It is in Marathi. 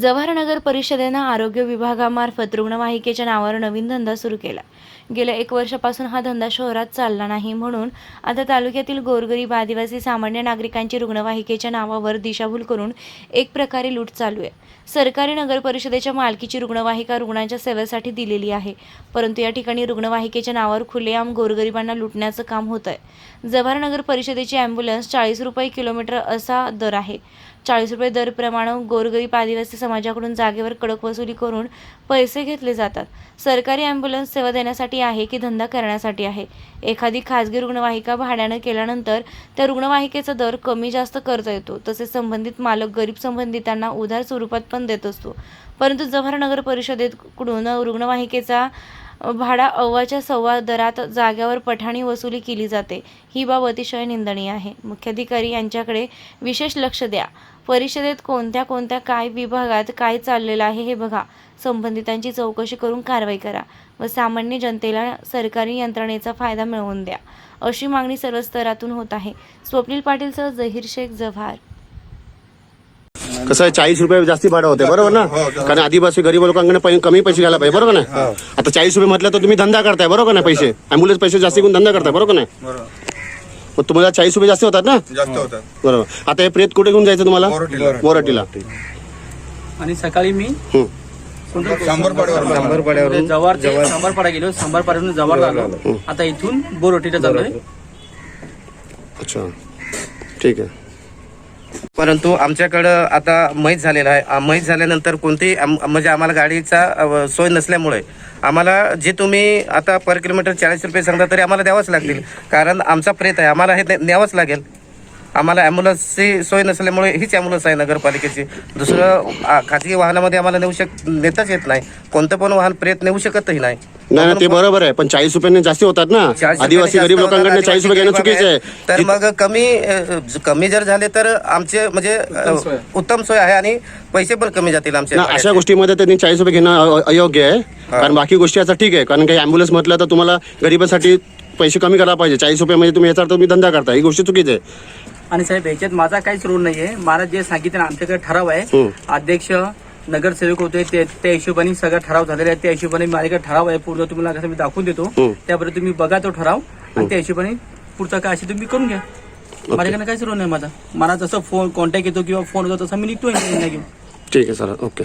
जव्हार नगर परिषदेनं आरोग्य विभागामार्फत रुग्णवाहिकेच्या नावावर नवीन धंदा सुरू केला. गेल्या एक वर्षापासून हा धंदा शहरात चालला नाही म्हणून आता तालुक्यातील गोरगरीब आदिवासी सामान्य नागरिकांची रुग्णवाहिकेच्या नावावर दिशाभूल करून एक प्रकारे लूट चालू आहे. सरकारी नगर परिषदेच्या मालकीची रुग्णवाहिका रुग्णांच्या सेवेसाठी दिलेली आहे. परंतु या ठिकाणी रुग्णवाहिकेच्या नावावर खुलेआम गोरगरिबांना लुटण्याचं काम होत आहे जव्हार नगर परिषदेची ॲम्ब्युलन्स चाळीस रुपये किलोमीटर असा दर आहे. चाळीस रुपये दरप्रमाणे गोरगरीब आदिवासी समाजाकडून जागेवर कडक वसुली करून पैसे घेतले जातात. सरकारी ॲम्ब्युलन्स सेवा देण्यासाठी आहे की धंदा करण्यासाठी आहे? एखादी खाजगी रुग्णवाहिका भाड्यानं केल्यानंतर त्या रुग्णवाहिकेचा दर कमी जास्त करता येतो तसेच संबंधित मालक गरीब संबंधितांना उधार स्वरूपात पण देत असतो. परंतु जव्हार नगर परिषदेकडून रुग्णवाहिकेचा भाडा अव्वाच्या सव्वा दरात जाग्यावर पठाणी वसुली केली जाते. ही बाब अतिशय निंदनीय आहे. मुख्याधिकारी यांच्याकडे विशेष लक्ष द्या. परिषदेत कोणत्या कोणत्या काय विभागात काय चाललेलं आहे हे बघा. संबंधितांची चौकशी करून कारवाई करा व सामान्य जनतेला सरकारी यंत्रणेचा फायदा मिळवून द्या. अशी मागणी सर्व स्तरातून होत आहे. स्वप्नील पाटीलसह जहीर शेख जव्हार. कसं आहे चाळीस रुपये जास्ती भाडं होते बरोबर ना? कारण आदिवासी गरीब लोकांकडे पै- कमी पैसे घ्यायला पाहिजे बरोबर ना आता चाळीस रुपये म्हटलं तर तुम्ही धंदा करताय बरोबर ना पैसे? अँब्युलन्स पैसे जास्ती घेऊन धंदा करताय बरोबर ना बरोबर. मग तुम्हाला चाळीस रुपये जास्त होतात ना? जास्त होतात. बरोबर. आता हे प्रेत कुठे घेऊन जायचं तुम्हाला. मोरटीला आणि सकाळी मी हं. शंभर पाड्यावर जवार शंभरपाडा गेलो जवार आलो आता इथून बोरोटीला चाललोय अच्छा. ठीक आहे. परंतु आमच्याकडं आता मैत झालेला आहे. आ- मैत झाल्यानंतर कोणती म्हणजे आम्हाला गाडीचा सोय नसल्यामुळे आम्हाला जे तुम्ही आता पर किलोमीटर चाळीस रुपये सांगता तरी आम्हाला द्यावंच लागतील. कारण आमचा प्रेत आहे. आम्हाला हे ने- न्यावंच लागेल. आम्हाला ॲम्ब्युलन्सची सोय नसल्यामुळे हीच ॲम्ब्युलन्स आहे नगरपालिकेची. दुसरं खाजगी वाहनामध्ये आम्हाला नेऊ शक नेताच येत नाही. कोणतं पण वाहन प्रेत नेऊ शकतही नाही. नाही ना ते बरोबर आहे पण चाळीस रुपयाने जास्ती होतात ना. आदिवासी गरीब लोकांकडे चाळीस रुपये घेणं चुकीचं आहे. तर मग कमी कमी जर झाले तर आमचे म्हणजे उत्तम सोय. आहे आणि पैसे पण कमी जातील आमचे ना अशा गोष्टीमध्ये त्यांनी चाळीस रुपये घेणं अयोग्य आहे. कारण बाकी गोष्टी आता ठीक आहे. कारण काही अँब्युलन्स म्हटलं तर तुम्हाला गरिबांसाठी पैसे कमी करायला पाहिजे. चाळीस रुपये म्हणजे तुम्ही याचा अर्थ तुम्ही धंदा करता. ही गोष्ट चुकीची आहे. आणि साहेब ह्याच्यात माझा काहीच रोल नाहीये. मला जे सांगितलं ना, आमच्याकडे ठराव आहे. अध्यक्ष नगरसेवक होते ते त्या हिशोबाने सगळा ठराव झालेला आहे. त्या हिशोबाने माझ्याकडे ठराव आहे पूर्ण तुम्हाला कसं मी दाखवून देतो. त्यापर्यंत तुम्ही बघा तो ठराव आणि त्या हिशोबाने पुढचं काय असेल तुम्ही करून घ्या. माझ्याकडे काहीच रोल नाही माझा. मला जसं फोन कॉन्टॅक्ट येतो किंवा फोन होतो तसं मी निघतो घेऊन. ठीक आहे सर ओके.